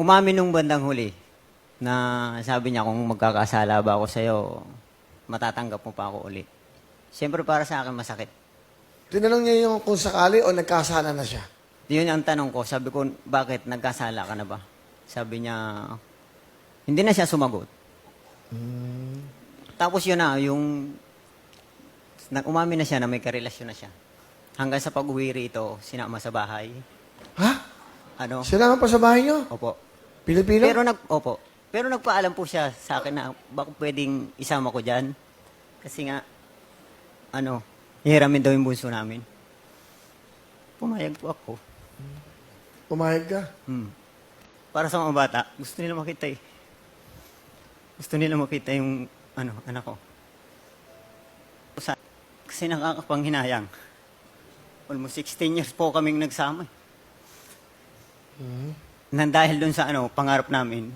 umamin nung bandang huli na sabi niya kung magkakasala ba ako sa'yo, matatanggap mo pa ako uli. Siyempre para sa akin masakit. Tinanong niya yung kung sakali o nagkasala na siya. Yun ang tanong ko. Sabi ko, bakit nagkasala ka na ba? Sabi niya, hindi na siya sumagot. Tapos yun na, yung umamin na siya na may karelasyon na siya. Hanggang sa pag-uwi rito, sinama sa bahay. Ha? Ano? Sinama pa sa bahay niyo? Opo. Pilipino? Pero nag opo. Pero nagpaalam po siya sa akin na baka pwedeng isama ko diyan. Kasi nga ano, hihiramin daw yung bunso namin. Pumayag po ako. Pumayag ka. Hmm. Para sa mga bata, gusto nila makita eh. Gusto nila makita yung ano, anak ko. Kasi nakakapanghinayang. Almost 16 years po kaming nagsama. eh. Nang dahil dun sa ano, pangarap namin.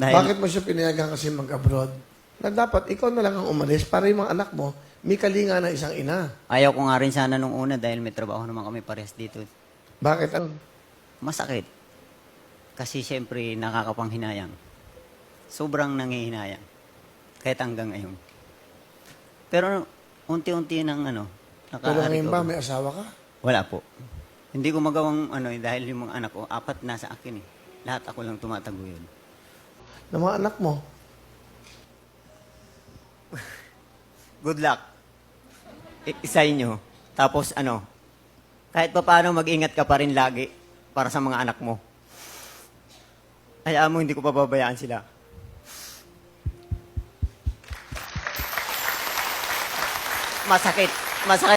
Dahil, Bakit mo siya pinayagan kasi mag-abroad? Na dapat ikaw na lang ang umalis para yung mga anak mo, may kalinga na isang ina. Ayaw ko nga rin sana nung una dahil may trabaho naman kami parehas dito. Bakit? Ano? Masakit. Kasi siyempre nakakapanghinayang. Sobrang nangihinayang. Kahit hanggang ngayon. Pero unti-unti nang ano, Pero ngayon ba, naka may asawa ka? Wala po. Hindi ko magawang ano eh, dahil yung mga anak ko, apat nasa akin eh. Lahat ako lang tumataguyod. Ng mga anak mo? Good luck. I- isa inyo. Tapos ano, kahit pa paano mag-ingat ka pa rin lagi para sa mga anak mo. Hayaan mo, hindi ko pababayaan sila. Masakit. Masakit